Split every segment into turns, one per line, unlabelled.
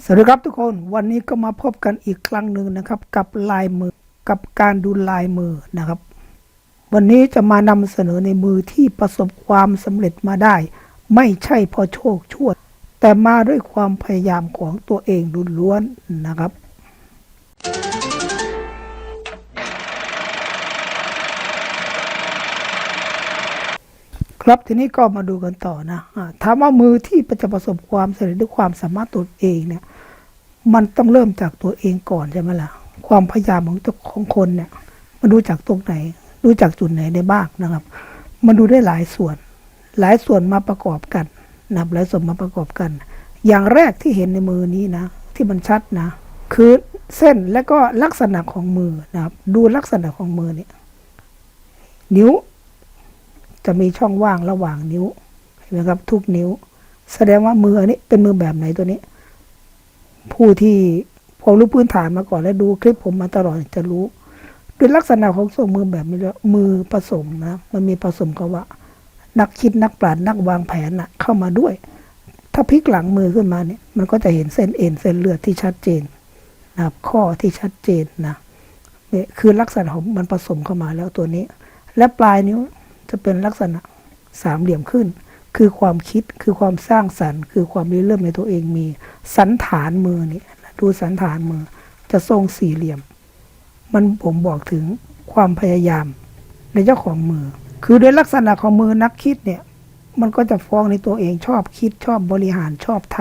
สวัสดีครับทุกคนวันนี้ก็มาพบกันอีกครั้งหนึ่งนะครับ กับลายมือกับการดูลายมือนะครับ วันนี้จะมานำเสนอในมือที่ประสบความสำเร็จมาได้ ไม่ใช่เพอโชคช่วยแต่มาด้วยความพยายามของตัวเองล้วนๆนะครับ ครับทีนี้ก็มาดูกันต่อนะถามว่ามือที่จะประสบความสำเร็จด้วยความสามารถตัวเองเนี่ย มันต้องเริ่มจากตัวเองก่อนใช่ไหมล่ะ ความพยายามของของคนเนี่ยมันดูจากตรงไหน ดูจากจุดไหนได้บ้างนะครับ มันดูได้หลายส่วน หลายส่วนมาประกอบกันนับหลายส่วนมาประกอบกัน อย่างแรกที่เห็นในมือนี้นะ ที่มันชัดนะ คือเส้นและก็ลักษณะของมือนะครับ ดูลักษณะของมือเนี่ยนิ้ว จะมีช่องว่างระหว่างนิ้วเห็นไหมครับ ทุกนิ้ว แสดงว่ามืออันนี้เป็นมือแบบไหนตัวนี้ ผู้ที่พอรู้พื้นฐานมาก่อนและดูคลิปผมมาตลอดจะรู้ด้วยลักษณะของทรงมือแบบนี้แล้วมือผสมนะมันมีผสมกับว่า นักคิดนักปราชญ์นักวางแผนนะเข้ามาด้วย ถ้าพลิกหลังมือขึ้นมาเนี่ย มันก็จะเห็นเส้นเอ็นเส้นเลือดที่ชัดเจนนะครับข้อที่ชัดเจนนะเนี่ยคือลักษณะของมันผสมเข้ามาแล้วตัวนี้ และปลายนิ้ว จะเป็นลักษณะสามเหลี่ยมขึ้น คือความคิดคือความสร้างสรรค์ คือความริเริ่มในตัวเองมี สันฐานมือนี่ดูสันฐานมือ จะทรงสี่เหลี่ยม มันผมบอกถึงความพยายามในเจ้าของมือ คือโดยลักษณะของมือนักคิดเนี่ย มันก็จะฟ้องในตัวเองชอบคิดชอบบริหารชอบท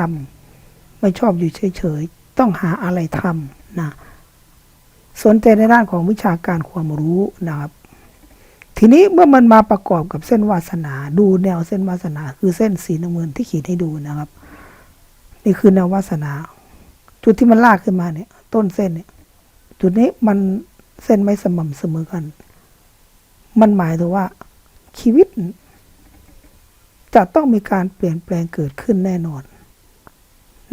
ำไม่ชอบอยู่เฉยๆต้องหาอะไรทำนะสนใจในด้านของวิชาการความรู้นะครับ ทีนี้เมื่อมันมาประกอบกับเส้นวาสนาดูแนวเส้นวาสนา คือเส้นสีน้ำเงินที่ขีดให้ดูนะครับ นี่คือแนววาสนา จุดที่มันลากขึ้นมาเนี่ย ต้นเส้นเนี่ย จุดนี้มันเส้นไม่สม่ำเสมอกัน มันหมายถึงว่า ชีวิต จะต้องมีการเปลี่ยนแปลงเกิดขึ้นแน่นอน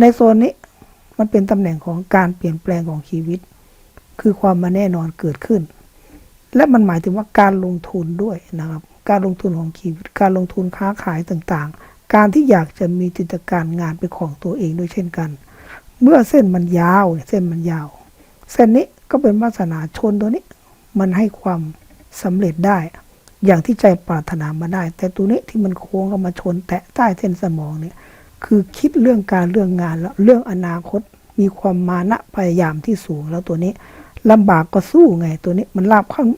ในโซนนี้มันเป็นตำแหน่งของการเปลี่ยนแปลงของชีวิต คือความมาแน่นอนเกิดขึ้น และมันหมายถึงว่าการลงทุนด้วยนะครับ การลงทุนของชีวิตการลงทุนค้าขายต่างๆ การที่อยากจะมีกิจการงานเป็นของตัวเองด้วยเช่นกัน เมื่อเส้นมันยาวเนี่ยเส้นมันยาว เส้นนี้ก็เป็นวาสนาชนตัวนี้ มันให้ความสำเร็จได้ อย่างที่ใจปรารถนามาได้ แต่ตัวนี้ที่มันโค้งเข้ามาชน แตะใต้เส้นสมองเนี่ยคือคิดเรื่องการเรื่องงานแล้วเรื่องอนาคตมีความมานะพยายามที่สูงแล้วตัวนี้ ลำบากก็สู้ไง ตัวนี้มันลากข้าง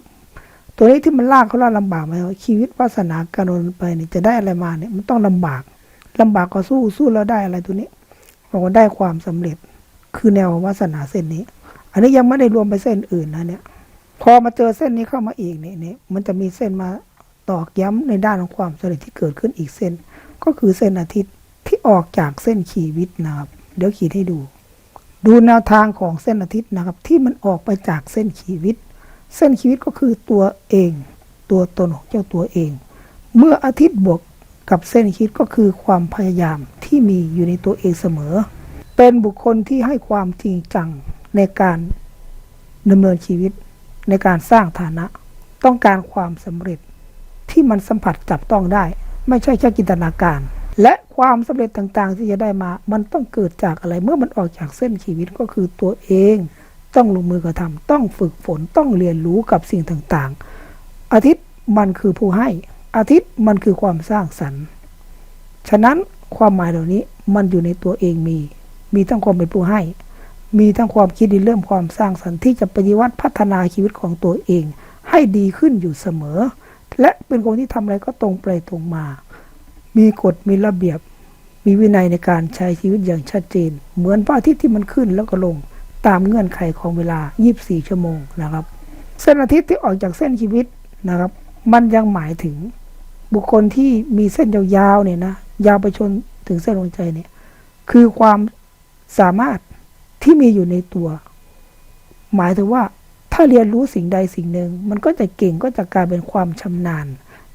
ตัวนี้ที่มันลากเขาลาลำบากไหมชีวิตวาสนาการนไปเนี่ยจะได้อะไรมาเนี่ยมันต้องลำบากลำบากก็สู้สู้แล้วได้อะไรตัวนี้บอกว่าได้ความสำเร็จคือแนววาสนาเส้นนี้ อันนี้ยังไม่ได้รวมไปเส้นอื่นนะเนี่ย พอมาเจอเส้นนี้เข้ามาอีกเนี่ยเนี่ยมันจะมีเส้นมาตอกย้ำในด้านของความสำเร็จที่เกิดขึ้นอีกเส้น ก็คือเส้นอาทิตย์ที่ออกจากเส้นขีวิตนะครับ เดี๋ยวขีดให้ดู ดูแนวทางของเส้นอาทิตย์นะครับ ที่มันออกไปจากเส้นขีวิต เส้นขีวิตก็คือตัวเอง ตัวตนของเจ้าตัวเอง เมื่ออาทิตย์บวกกับเส้นขีดก็คือความพยายามที่มีอยู่ในตัวเองเสมอ เป็นบุคคลที่ให้ความจริงจังในการดำเนินชีวิตในการสร้างฐานะ ต้องการความสำเร็จที่มันสัมผัสจับต้องได้ ไม่ใช่แค่จินตนาการ และความสำเร็จต่างๆ ที่จะได้มา มันต้องเกิดจากอะไร เมื่อมันออกจากเส้นชีวิตก็คือตัวเอง ต้องลงมือกระทำต้องฝึกฝน ต้องเรียนรู้กับสิ่งต่างๆ อาทิตย์มันคือผู้ให้ อาทิตย์มันคือความสร้างสรรค์ ฉะนั้นความหมายเหล่านี้มันอยู่ในตัวเองมี มีทั้งความเป็นผู้ให้ มีทั้งความคิดในเรื่องความสร้างสรรค์ที่จะปฏิวัติพัฒนาชีวิตของตัวเอง ให้ดีขึ้นอยู่เสมอ และเป็นคนที่ทำอะไรก็ตรงไปตรงมา มีกฎมีระเบียบ มีวินัยในการใช้ชีวิตอย่างชัดเจน เหมือนพระอาทิตย์ที่มันขึ้นแล้วก็ลงตามเงื่อนไขของเวลา 24 ชั่วโมงนะครับ เส้นอาทิตย์ที่ออกจากเส้นชีวิตนะครับ มันยังหมายถึงบุคคลที่มีเส้นยาวๆเนี่ยนะยาวไปชนถึงเส้นดวงใจเนี่ยคือความสามารถที่มีอยู่ในตัว หมายถึงว่าถ้าเรียนรู้สิ่งใดสิ่งหนึ่ง มันก็จะเก่งก็จะกลายเป็นความชำนาญ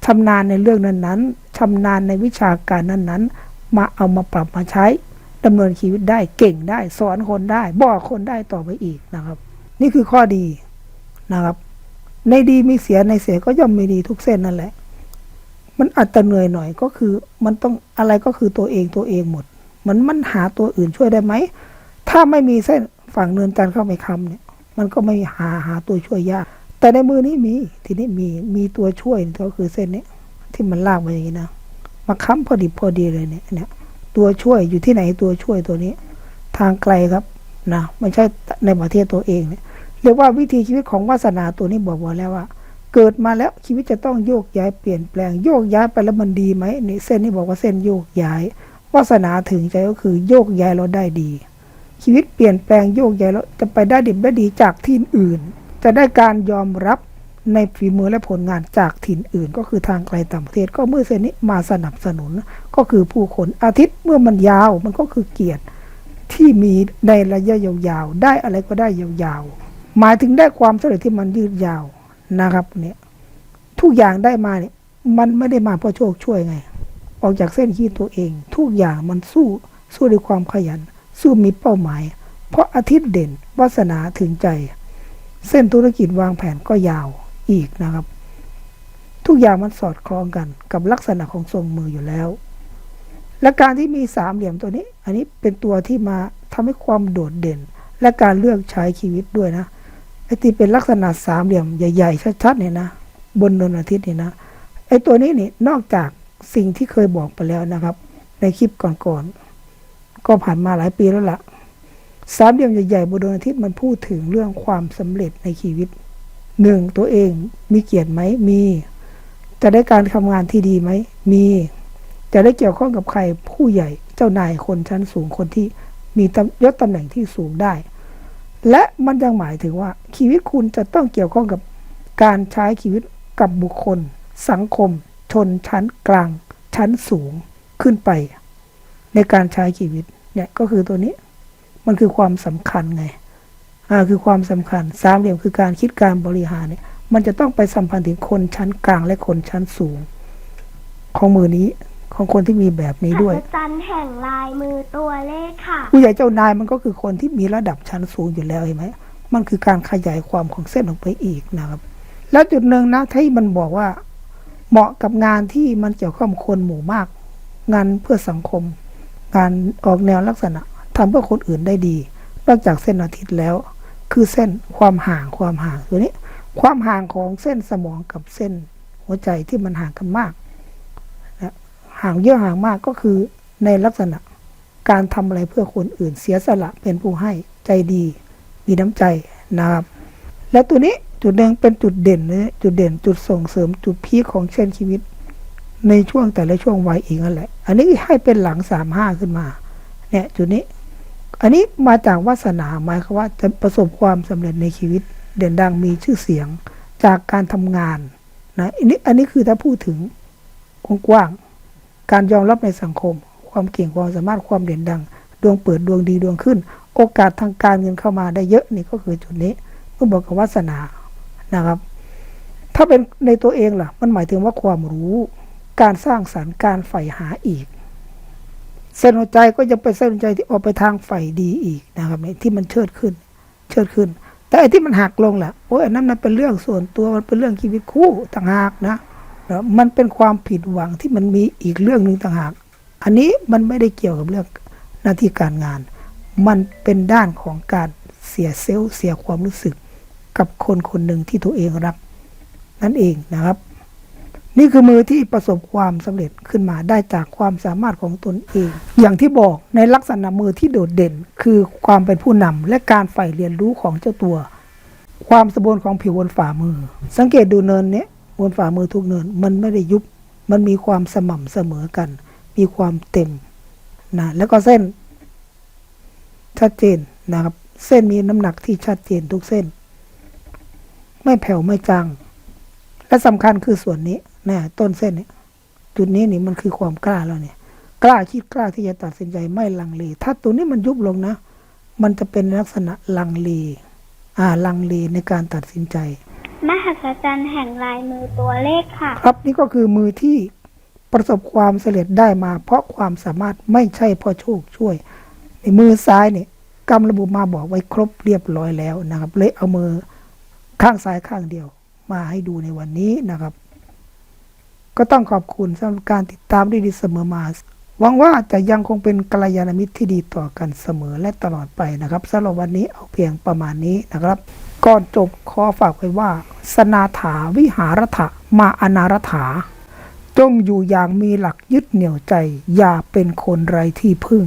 ชำนาญในเรื่องนั้นๆชำนาญในวิชาการนั้นๆ มาเอามาปรับมาใช้ดำเนินชีวิตได้เก่งได้สอนคนได้ บอกคนได้ต่อไปอีกนะครับ นี่คือข้อดีนะครับ ในดีมีเสียในเสียก็ย่อมมีดีทุกเส้นนั่นแหละ มันอาจจะเหนื่อยหน่อยก็คือ มันต้องอะไรก็คือตัวเองตัวเองหมด มันมันหาตัวอื่นช่วยได้ไหมถ้าไม่มีเส้นฝั่งเนินจันทร์เข้าไปคำเนี่ย มันก็ไม่หาหาตัวช่วยยาก แต่ในมือนี้มี ทีนี้มีมีตัวช่วยก็คือเส้นนี้ที่มันลากมาอย่างนี้นะมาค้ำพอดีพอดีเลยเนี่ยเนี่ย ตัวช่วยอยู่ที่ไหนตัวช่วยตัวนี้ ทางไกลครับนะไม่ใช่ในประเทศตัวเองเนี่ยเรียกว่าวิธีชีวิตของวาสนาตัวนี้บอกไว้แล้วว่า เกิดมาแล้วชีวิตจะต้องโยกย้ายเปลี่ยนแปลงโยกย้ายไปแล้วมันดีไหมนี่เส้นนี้บอกว่าเส้นโยกย้ายวาสนาถึงใจก็คือโยกย้ายเราได้ดี ชีวิตเปลี่ยนแปลงโยกย้ายแล้วจะไปได้ดิบได้ดีจากที่อื่น จะได้การยอมรับในฝีมือและผลงานจากถิ่นอื่น ก็คือทางไกลต่างประเทศ ก็เมื่อเส้นนี้มาสนับสนุน ก็คือผู้คนอาทิตย์เมื่อมันยาวมันก็คือเกียรติที่มีในระยะยาวๆได้อะไรก็ได้ยาวๆ หมายถึงได้ความสำเร็จที่มันยืดยาวนะครับเนี่ยทุกอย่างได้มาเนี่ยมันไม่ได้มาเพราะโชคช่วยไง ออกจากเส้นคิดตัวเอง ทุกอย่างมันสู้สู้ด้วยความขยัน สู้มีเป้าหมาย เพราะอาทิตย์เด่นวาสนาถึงใจ เส้นธุรกิจวางแผนก็ยาวอีกนะครับ ทุกอย่างมันสอดคล้องกันกับลักษณะของทรงมืออยู่แล้ว และการที่มีสามเหลี่ยมตัวนี้ อันนี้เป็นตัวที่มาทำให้ความโดดเด่น และการเลือกใช้ชีวิตด้วยนะไอ้ที่เป็นลักษณะสามเหลี่ยมใหญ่ๆชัดๆเนี่ยนะบนดวงอาทิตย์เนี่ยนะไอ้ตัวนี้นี่นอกจากสิ่งที่เคยบอกไปแล้วนะครับ ในคลิปก่อนๆก็ผ่านมาหลายปีแล้วละ่ะ สามเหลี่ยมใหญ่ๆบนดวงอาทิตย์มันพูดถึงเรื่องความสำเร็จในชีวิตหนึ่งตัวเองมีเกียรติไหมมี จะได้การทำงานที่ดีไหมมี จะได้เกี่ยวข้องกับใครผู้ใหญ่เจ้านายคนชั้นสูงคนที่มียศตำแหน่งที่สูงได้ และมันยังหมายถึงว่า ชีวิตคุณจะต้องเกี่ยวข้องกับการใช้ชีวิตกับบุคคล สังคม ชนชั้นกลาง ชั้นสูงขึ้นไป ในการใช้ชีวิตเนี่ยก็คือตัวนี้ มันคือความสำคัญไงอ่าคือความสำคัญสามเหลี่ยมคือการคิดการบริหารเนี่ยมันจะต้องไปสัมพันธ์ถึงคนชั้นกลางและคนชั้นสูง ของมือนี้ของคนที่มีแบบนี้ด้วย
อัศจรรย์แห่งลายมือตัวเลขค่ะ
ผู้ใหญ่เจ้านายมันก็คือคนที่มีระดับชั้นสูงอยู่แล้วเห็นไหมมันคือการขยายความของเส้นออกไปอีกนะครับ แล้วจุดหนึ่งนะที่มันบอกว่า เหมาะกับงานที่มันเกี่ยวข้องกับคนหมู่มาก งานเพื่อสังคม งานออกแนวลักษณะ ทำเพื่อคนอื่นได้ดี นอกจากเส้นอาทิตย์แล้ว คือเส้นความห่างความห่างตัวนี้ ความห่างของเส้นสมองกับเส้นหัวใจที่มันห่างกันมากนะห่างเยอะห่างมากก็คือในลักษณะการทำอะไรเพื่อคนอื่นเสียสละเป็นผู้ให้ใจดี มีน้ำใจนะครับ และตัวนี้จุดหนึ่งเป็นจุดเด่นนะจุดเด่นจุดส่งเสริมจุดพีคของเส้นชีวิต ในช่วงแต่ละช่วงวัยเองนั่นแหละ อันนี้ให้เป็นหลังสามห้าขึ้นมา เนี่ยจุดนี้ อันนี้มาจากวาสนาหมายความว่าจะประสบความสำเร็จในชีวิตเด่นดังมีชื่อเสียงจากการทำงานนะอันนี้อันนี้คือถ้าพูดถึงกว้างๆการยอมรับในสังคม ความเก่งความสามารถความเด่นดัง ดวงเปิดดวงดีดวงขึ้น โอกาสทางการเงินเข้ามาได้เยอะนี่ก็คือจุดนี้เมื่อบอกกับวาสนานะครับ ถ้าเป็นในตัวเองล่ะ มันหมายถึงว่าความรู้ การสร้างสรรค์การใฝ่หาอีก เส้นหัวใจก็ยังเป็นเส้นหัวใจที่ออกไปทางใฝ่ดีอีกนะครับเนี่ยที่มันเชิดขึ้น เชิดขึ้น แต่ไอ้ที่มันหักลงแหละโอ้ยอันนั้นมันเป็นเรื่องส่วนตัวมันเป็นเรื่องชีวิตคู่ต่างหากนะแล้วมันเป็นความผิดหวังที่มันมีอีกเรื่องหนึ่งต่างหาก อันนี้มันไม่ได้เกี่ยวกับเรื่องหน้าที่การงาน มันเป็นด้านของการเสียเซลล์เสียความรู้สึก กับคนคนหนึ่งที่ตัวเองรัก นั่นเองนะครับ นี่คือมือที่ประสบความสำเร็จขึ้นมาได้จากความสามารถของตนเอง อย่างที่บอกในลักษณะมือที่โดดเด่น คือความเป็นผู้นำและการใฝ่เรียนรู้ของเจ้าตัว ความสมบูรณ์ของผิวบนฝ่ามือ สังเกตดูเนินเนี้ยบนฝ่ามือทุกเนินมันไม่ได้ยุบ มันมีความสม่ำเสมอกัน มีความเต็มนะแล้วก็เส้น ชัดเจนนะครับ เส้นมีน้ำหนักที่ชัดเจนทุกเส้น ไม่แผ่วไม่จางและสำคัญคือส่วนนี้ นะต้นเส้นเนี่ยจุดนี้นี่มันคือความกล้าแล้วเนี่ย กล้าคิดกล้าที่จะตัดสินใจไม่ลังเล ถ้าตัวนี้มันยุบลงนะ มันจะเป็นลักษณะลังเลอ่าลังเลในการตัดสินใจ
มหัศจรรย์แห่งลายมือตัวเลขค่ะ
ครับนี่ก็คือมือที่ประสบความสำเร็จได้มา เพราะความสามารถไม่ใช่เพราะโชคช่วยในมือซ้ายเนี่ยกำระบุมาบอกไว้ครบเรียบร้อยแล้วนะครับ เลยเอามือข้างซ้ายข้างเดียว มาให้ดูในวันนี้นะครับ ก็ต้องขอบคุณสำหรับการติดตามดีๆเสมอมาหวังว่าจะยังคงเป็นกัลยาณมิตรที่ดีต่อกันเสมอและตลอดไปนะครับสำหรับวันนี้เอาเพียงประมาณนี้นะครับ ก่อนจบขอฝากไว้ว่า สนาถาวิหารถะมาอนารถา จงอยู่อย่างมีหลักยึดเหนี่ยวใจ อย่าเป็นคนไร้ที่พึ่ง